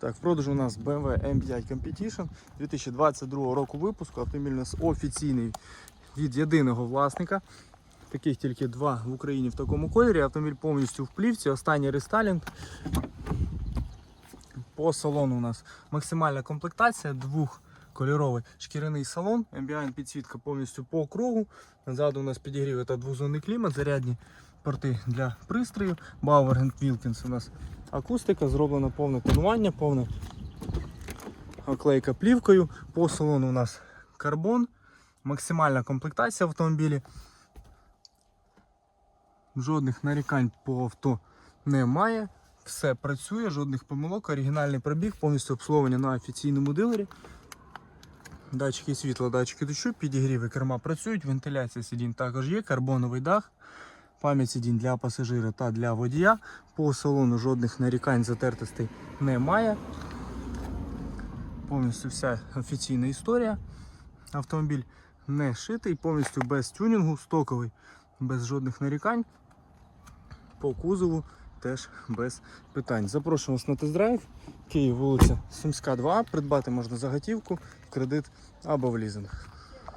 Так, в продажу у нас BMW M5 Competition 2022 року випуску. Автомобіль у нас офіційний від єдиного власника. Таких тільки два в Україні в такому кольорі. Автомобіль повністю в плівці. Останній рестайлінг. По салону у нас максимальна комплектація, двохкольоровий шкіряний салон, ambient підсвітка повністю по кругу. Ззаду у нас підігрів та двозонний клімат, зарядні порти для пристрою. Bauer Wilkins у нас акустика, зроблено повне тонування, повна оклейка плівкою. По салону у нас карбон, максимальна комплектація в автомобілі. Жодних нарікань по авто немає. Все працює, жодних помилок, оригінальний пробіг, повністю обслуговування на офіційному дилері. Датчики світла, датчики дощу, підігріви керма працюють, вентиляція сидінь також є, карбоновий дах, пам'ять сидінь для пасажира та для водія. По салону жодних нарікань затертостей немає. Повністю вся офіційна історія. Автомобіль не шитий, повністю без тюнінгу, стоковий, без жодних нарікань. По кузову теж без питань. Запрошуємо вас на тест-драйв. Київ, вулиця Сумська, 2. Придбати можна за готівку, кредит або в лізинг.